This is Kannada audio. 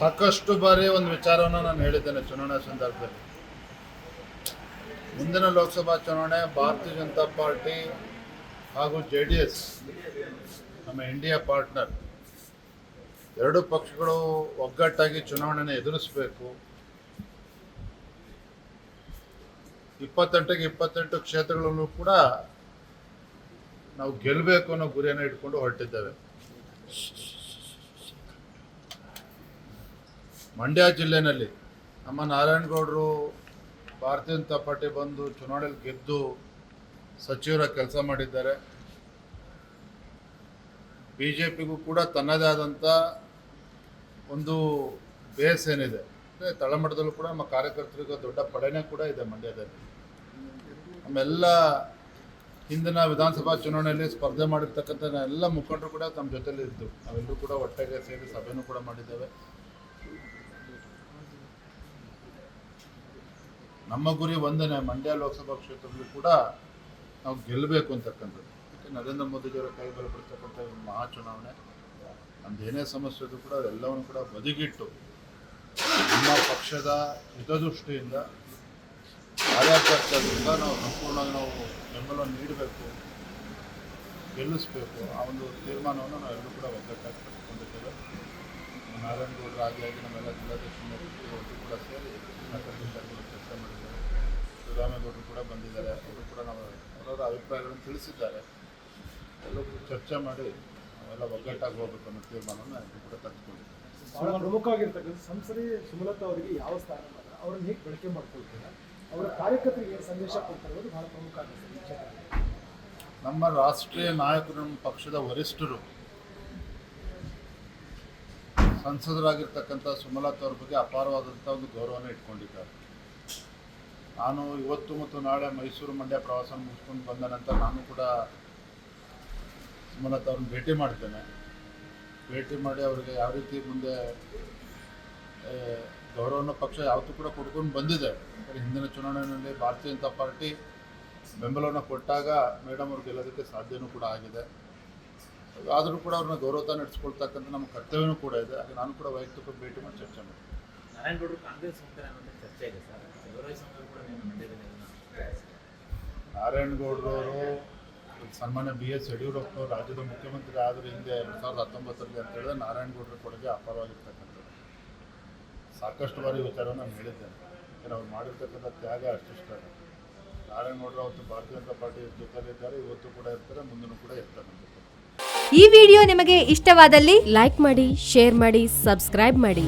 ಸಾಕಷ್ಟು ಬಾರಿ ಒಂದು ವಿಚಾರವನ್ನು ನಾನು ಹೇಳಿದ್ದೇನೆ ಚುನಾವಣಾ ಸಂದರ್ಭದಲ್ಲಿ. ಮುಂದಿನ ಲೋಕಸಭಾ ಚುನಾವಣೆ ಭಾರತೀಯ ಜನತಾ ಪಾರ್ಟಿ ಹಾಗೂ ಜೆ ಡಿ ಎಸ್ ನಮ್ಮ ಇಂಡಿಯಾ ಪಾರ್ಟ್ನರ್ ಎರಡು ಪಕ್ಷಗಳು ಒಗ್ಗಟ್ಟಾಗಿ ಚುನಾವಣೆನ ಎದುರಿಸಬೇಕು. ಇಪ್ಪತ್ತೆಂಟಿಗೆ ಇಪ್ಪತ್ತೆಂಟು ಕ್ಷೇತ್ರಗಳಲ್ಲೂ ಕೂಡ ನಾವು ಗೆಲ್ಲಬೇಕು ಅನ್ನೋ ಗುರಿಯನ್ನು ಇಟ್ಕೊಂಡು ಹೊರಟಿದ್ದೇವೆ. ಮಂಡ್ಯ ಜಿಲ್ಲೆನಲ್ಲಿ ನಮ್ಮ ನಾರಾಯಣಗೌಡರು ಭಾರತೀಯ ಜನತಾ ಪಾರ್ಟಿ ಬಂದು ಚುನಾವಣೆಯಲ್ಲಿ ಗೆದ್ದು ಸಚಿವರ ಕೆಲಸ ಮಾಡಿದ್ದಾರೆ. ಬಿ ಜೆ ಪಿಗೂ ಕೂಡ ತನ್ನದೇ ಆದಂಥ ಒಂದು ಬೇಸ್ ಏನಿದೆ. ತಳಮಟ್ಟದಲ್ಲೂ ಕೂಡ ನಮ್ಮ ಕಾರ್ಯಕರ್ತರಿಗೂ ದೊಡ್ಡ ಪಡೆನೇ ಕೂಡ ಇದೆ ಮಂಡ್ಯದಲ್ಲಿ. ನಮ್ಮೆಲ್ಲ ಹಿಂದಿನ ವಿಧಾನಸಭಾ ಚುನಾವಣೆಯಲ್ಲಿ ಸ್ಪರ್ಧೆ ಮಾಡಿರ್ತಕ್ಕಂಥ ಎಲ್ಲ ಮುಖಂಡರು ಕೂಡ ತಮ್ಮ ಜೊತೆಲಿ ಇದ್ದು ನಾವೆಲ್ಲರೂ ಕೂಡ ಒಟ್ಟಿಗೆ ಸೇರಿ ಸಭೆನೂ ಕೂಡ ಮಾಡಿದ್ದೇವೆ. ನಮ್ಮ ಗುರಿ ಒಂದನೇ ಮಂಡ್ಯ ಲೋಕಸಭಾ ಕ್ಷೇತ್ರದಲ್ಲೂ ಕೂಡ ನಾವು ಗೆಲ್ಲಬೇಕು ಅಂತಕ್ಕಂಥದ್ದು. ಯಾಕೆ ನರೇಂದ್ರ ಮೋದಿಜಿಯವರ ಕೈ ಬಲಪಡಿಸ್ತಕ್ಕಂಥ ಒಂದು ಮಹಾ ಚುನಾವಣೆ ನಮ್ದು ಏನೇ ಸಮಸ್ಯೆ ಇದ್ರು ಕೂಡ ಅದೆಲ್ಲವನ್ನು ಕೂಡ ಬದಿಗಿಟ್ಟು ನಮ್ಮ ಪಕ್ಷದ ಹಿತದೃಷ್ಟಿಯಿಂದ ಕಾರ್ಯಕರ್ತರಿಂದ ನಾವು ಸಂಪೂರ್ಣವಾಗಿ ನಾವು ಬೆಂಬಲ ನೀಡಬೇಕು, ಗೆಲ್ಲಿಸಬೇಕು ಆ ಒಂದು ತೀರ್ಮಾನವನ್ನು ನಾವೆಲ್ಲರೂ ಕೂಡ ಒಗ್ಗಟ್ಟಾಗಿ ಪಡೆದುಕೊಂಡಿದ್ದೇವೆ. ನಾರಾಯಣಗೌಡರು ಆಗಿ ಆಗಿ ನಮ್ಮೆಲ್ಲ ಜಿಲ್ಲಾಧ್ಯಕ್ಷರು ಕೂಡ ಸೇರಿ ಕಾರ್ಯಕರ್ತರು ಮಾಡಿದ್ದಾರೆ. ಕೂಡ ಬಂದಿದ್ದಾರೆ. ಅವರು ಕೂಡ ನಾವು ಅವರವರ ಅಭಿಪ್ರಾಯಗಳನ್ನು ತಿಳಿಸಿದ್ದಾರೆ. ಎಲ್ಲರೂ ಚರ್ಚೆ ಮಾಡಿ ಎಲ್ಲ ಒಗ್ಗಟ್ಟಾಗಿ ಹೋಗ್ಬೇಕು ಅನ್ನೋ ತೀರ್ಮಾನವನ್ನು ಎಲ್ಲರೂ ಕೂಡ ತೆಗೆದುಕೊಂಡಿದ್ದೇವೆ ಬಹಳ ಪ್ರಮುಖವಾಗಿರ್ತಕ್ಕಂಥ ಸಂಸದೆ ಸುಮಲತಾ ಅವರಿಗೆ ಯಾವ ಸ್ಥಾನ ಅವರನ್ನು ಅವ್ರನ್ನ ಹೇಗೆ ಬಳಕೆ ಮಾಡ್ಕೊಳ್ತೀರಾ? ಅವರ ಕಾರ್ಯಕರ್ತರಿಗೆ ಏನು ಸಂದೇಶ ಕೊಡ್ತಿರೋದು ಬಹಳ ಪ್ರಮುಖ ಆಗುತ್ತೆ ನಮ್ಮ ರಾಷ್ಟ್ರೀಯ ನಾಯಕರು ನಮ್ಮ ಪಕ್ಷದ ವರಿಷ್ಠರು ಸಂಸದರಾಗಿರ್ತಕ್ಕಂಥ ಸುಮಲತಾ ಅವ್ರ ಬಗ್ಗೆ ಅಪಾರವಾದಂಥ ಒಂದು ಗೌರವನ ಇಟ್ಕೊಂಡಿದ್ದಾರೆ. ನಾನು ಇವತ್ತು ಮತ್ತು ನಾಳೆ ಮೈಸೂರು ಮಂಡ್ಯ ಪ್ರವಾಸ ಮುಗಿಸ್ಕೊಂಡು ಬಂದ ನಂತರ ನಾನು ಕೂಡ ಸುಮಲತಾ ಅವ್ರನ್ನ ಭೇಟಿ ಮಾಡ್ತೇನೆ. ಭೇಟಿ ಮಾಡಿ ಅವರಿಗೆ ಯಾವ ರೀತಿ ಮುಂದೆ ಗೌರವನ ಪಕ್ಷ ಯಾವತ್ತೂ ಕೂಡ ಕೊಡ್ಕೊಂಡು ಬಂದಿದೆ. ಹಿಂದಿನ ಚುನಾವಣೆಯಲ್ಲಿ ಭಾರತೀಯ ಜನತಾ ಪಾರ್ಟಿ ಬೆಂಬಲವನ್ನು ಕೊಟ್ಟಾಗ ಮೇಡಮ್ ಅವ್ರಿಗೆ ಗೆಲ್ಲೋದಕ್ಕೆ ಸಾಧ್ಯನೂ ಕೂಡ ಆಗಿದೆ. ಆದರೂ ಕೂಡ ಅವ್ರನ್ನ ಗೌರವ ನಡೆಸ್ಕೊಳ್ತಕ್ಕಂಥ ನಮ್ಮ ಕರ್ತವ್ಯನೂ ಕೂಡ ಇದೆ. ಹಾಗೆ ನಾನು ಕೂಡ ವೈಯಕ್ತಿಕ ಭೇಟಿ ಮಾಡಿ ಚರ್ಚೆ ಮಾಡ್ತೀನಿ. ನಾರಾಯಣಗೌಡರು ಕಾಂಗ್ರೆಸ್ ಚರ್ಚೆ ಇದೆ ಸರ್ ಗೌರವ ಸಂಘ ಕೂಡ ನೀವು ಮಂಡ್ಯದಲ್ಲಿ ಅದನ್ನ ನಾರಾಯಣಗೌಡರವರು, ಸನ್ಮಾನ್ಯ ಬಿ ಎಸ್ ಯಡಿಯೂರಪ್ಪನವರು, ರಾಜ್ಯದ ಮುಖ್ಯಮಂತ್ರಿ ಆದರೂ ಹಿಂದೆ ಎರಡು ಸಾವಿರದ ಹತ್ತೊಂಬತ್ತರಲ್ಲಿ ಅಂತ ಹೇಳಿದ್ರೆ ನಾರಾಯಣಗೌಡರ ಕೊಡುಗೆ ಅಪಾರವಾಗಿರ್ತಕ್ಕಂಥದ್ದು. ಸಾಕಷ್ಟು ಬಾರಿ ವಿಚಾರವನ್ನು ನಾನು ಹೇಳಿದ್ದೇನೆ. ಯಾಕಂದರೆ ಅವ್ರು ಮಾಡಿರ್ತಕ್ಕಂಥ ತ್ಯಾಗ ಅಷ್ಟಿಷ್ಟ ನಾರಾಯಣಗೌಡರು ಅವತ್ತು ಭಾರತೀಯ ಜನತಾ ಪಾರ್ಟಿ ಜೊತೆಲಿದ್ದಾರೆ ಇವತ್ತು ಕೂಡ ಇರ್ತಾರೆ ಮುಂದೂ ಕೂಡ ಇರ್ತಾರೆ ಈ ವಿಡಿಯೋ ನಿಮಗೆ ಇಷ್ಟವಾದಲ್ಲಿ ಲೈಕ್ ಮಾಡಿ, ಶೇರ್ ಮಾಡಿ, ಸಬ್ಸ್ಕ್ರೈಬ್ ಮಾಡಿ.